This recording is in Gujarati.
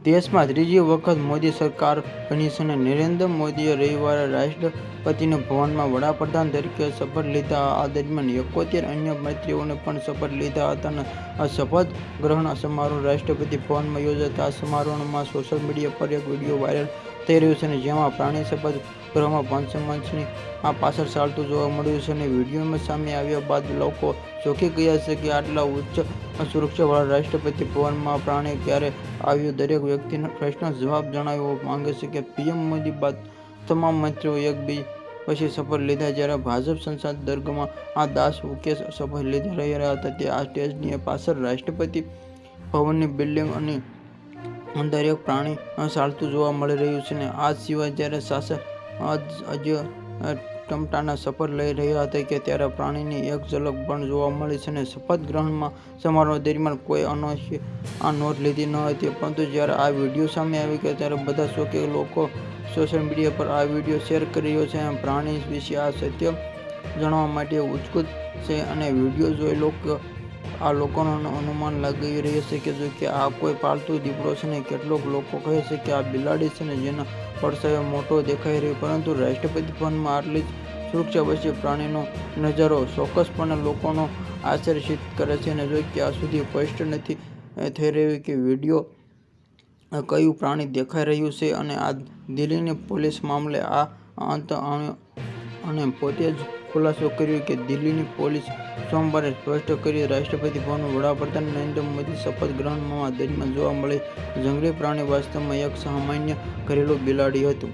દેશમાં ત્રીજી વખત મોદી સરકાર બની છે અને નરેન્દ્ર મોદીએ રવિવારે રાષ્ટ્રપતિના ભવનમાં વડાપ્રધાન તરીકે શપથ લીધા. આ દરમિયાન એકોતેર અન્ય મંત્રીઓને પણ શપથ લીધા હતા અને આ શપથ ગ્રહણ સમારોહ રાષ્ટ્રપતિ ભવનમાં યોજાતા આ સમારોહમાં સોશિયલ મીડિયા પર એક વીડિયો વાયરલ થઈ રહ્યું છે અને જેમાં પ્રાણી શપથ ગ્રહમાં પંચમંચની આ પાછળ ચાલતું જોવા મળ્યું છે અને વિડીયોમાં સામે આવ્યા બાદ લોકો ચોંકી ગયા છે કે આટલા ઉચ્ચ સુરક્ષાવાળા રાષ્ટ્રપતિ ભવનમાં પ્રાણી ક્યારે આવ્યું? દરેક વ્યક્તિના પ્રશ્નનો જવાબ જણાવવા માંગે છે કે પીએમ મોદી બાદ તમામ મંત્રીઓ એક પછી શપથ લીધા જ્યારે ભાજપ સંસદ દર્ગમાં આ દાસ ઉકે શપથ લીધા રહ્યા હતા. તે આ સ્ટેજની પાછળ રાષ્ટ્રપતિ ભવનની બિલ્ડિંગની અંદર એક પ્રાણી ચાલતું જોવા મળી રહ્યું છે ને આ સિવાય જ્યારે શાસક અજય ટમટાના શપથ લઈ રહ્યા હતા કે ત્યારે પ્રાણીની એક ઝલક પણ જોવા મળી છે અને શપથ ગ્રહણમાં સમારોહ દરમિયાન કોઈ અનોખી નોંધ લીધી ન હતી. પરંતુ જ્યારે આ વીડિયો સામે આવી ગયા ત્યારે બધા ચોંકી લોકો સોશિયલ મીડિયા પર આ વીડિયો શેર કરી રહ્યો છે અને પ્રાણી વિશે આ સત્ય જાણવા માટે ઉત્સુક છે અને વીડિયો જોઈ લોકો આ લોકોનું અનુમાન લગાવી રહ્યું છે કે આ કોઈ પાલતુ દીપડો છે ને, કેટલોક લોકો કહે છે કે આ બિલાડી છે ને, જેનો પડછાયો મોટો દેખાઈ રહ્યો. પરંતુ રાષ્ટ્રપતિ ભવનમાં આટલી જ સુરક્ષા વચ્ચે પ્રાણીનો નજારો ચોક્કસપણે લોકોનો આશ્ચર્યચિત કરે છે અને જો ક્યાં સુધી સ્પષ્ટ નથી થઈ રહ્યું કે વીડિયો કયું પ્રાણી દેખાઈ રહ્યું છે. અને આ દિલ્હીની પોલીસ મામલે આ અંત અને પોતે જ ખુલાસો કર્યો કે દિલ્હીની પોલીસ સોમવારે સ્પષ્ટ કર્યું, રાષ્ટ્રપતિ ભવનમાં વડાપ્રધાન નરેન્દ્ર મોદી શપથ ગ્રહણમાં દરમિયાન જોવા મળે. જંગલી પ્રાણી વાસ્તવમાં એક સામાન્ય ઘરેલું બિલાડી હતું.